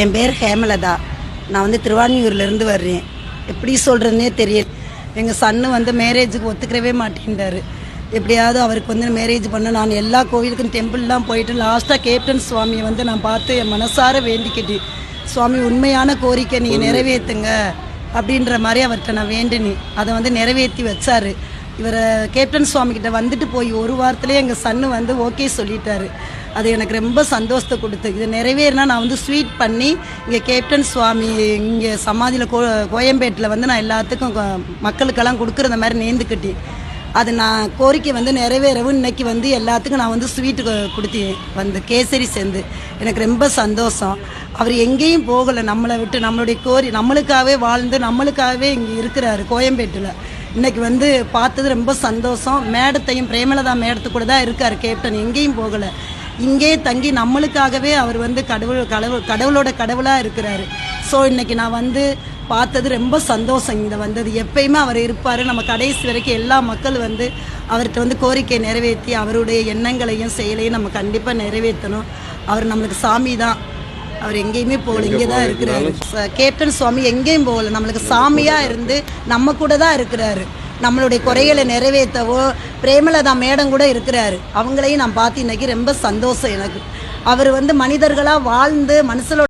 என் பேர் ஹேமலதா. நான் வந்து திருவான்மியூர்லேருந்து வர்றேன். எப்படி சொல்கிறதுனே தெரியல. எங்கள் சன்னு வந்து மேரேஜுக்கு ஒத்துக்கிறவே மாட்டேன்றாரு. எப்படியாவது அவருக்கு வந்து மேரேஜ் பண்ண நான் எல்லா கோவிலுக்கும் டெம்பிள்லாம் போயிட்டு லாஸ்ட்டாக கேப்டன் சுவாமியை வந்து நான் பார்த்து என் மனசார வேண்டிக்கிட்டு சுவாமி உண்மையான கோரிக்கை நீங்கள் நிறைவேற்றுங்க அப்படின்ற மாதிரி அவர்கிட்ட நான் வேண்டினி அதை வந்து நிறைவேற்றி வச்சாரு. இவரை கேப்டன் சுவாமி கிட்ட வந்துட்டு போய் ஒரு வாரத்துலேயே எங்கள் சன்னு வந்து ஓகே சொல்லிட்டாரு. அது எனக்கு ரொம்ப சந்தோஷத்தை கொடுத்து இது நிறைவேறினா நான் வந்து ஸ்வீட் பண்ணி இங்கே கேப்டன் சுவாமி இங்கே சமாதியில் கோ கோயம்பேட்டில் வந்து நான் எல்லாத்துக்கும் மக்களுக்கெல்லாம் கொடுக்குற மாதிரி நேர்ந்துக்கிட்டி அது நான் கோரிக்கை வந்து நிறைவேறவும் இன்னைக்கு வந்து எல்லாத்துக்கும் நான் வந்து ஸ்வீட்டு கொடுத்தேன் வந்து கேசரி சேர்ந்து எனக்கு ரொம்ப சந்தோஷம். அவர் எங்கேயும் போகலை நம்மளை விட்டு நம்மளுடைய கோரி நம்மளுக்காகவே வாழ்ந்து நம்மளுக்காகவே இங்கே இருக்கிறாரு கோயம்பேட்டில். இன்னைக்கு வந்து பார்த்தது ரொம்ப சந்தோஷம். மேடத்தையும் பிரேமலதா மேடத்து கூட தான் இருக்கார் கேப்டன். எங்கேயும் போகலை. இங்கே தங்கி நம்மளுக்காகவே அவர் வந்து கடவுள் கடவுள் கடவுளோட கடவுளாக இருக்கிறாரு. ஸோ இன்னைக்கு நான் வந்து பார்த்தது ரொம்ப சந்தோஷம். இங்கே வந்தது எப்பயுமே அவர் இருப்பார். நம்ம கடைசி வரைக்கும் எல்லா மக்கள் வந்து அவர்கிட்ட வந்து கோரிக்கை நிறைவேற்றி அவருடைய எண்ணங்களையும் செயலையும் நம்ம கண்டிப்பாக நிறைவேற்றணும். அவர் நம்மளுக்கு சாமி தான் அவர் எங்கேயுமே போகல இங்கே தான் இருக்கிறாரு. கேப்டன் சுவாமி எங்கேயும் போகல. நம்மளுக்கு சாமியாக இருந்து நம்ம கூட தான் இருக்கிறாரு. நம்மளுடைய குறைகளை நிறைவேற்றவோ பிரேமலதா மேடம் கூட இருக்கிறாரு. அவங்களையும் நான் பார்த்து இன்னைக்கு ரொம்ப சந்தோஷம் எனக்கு. அவர் வந்து மனிதர்களாக வாழ்ந்து மனுஷனோட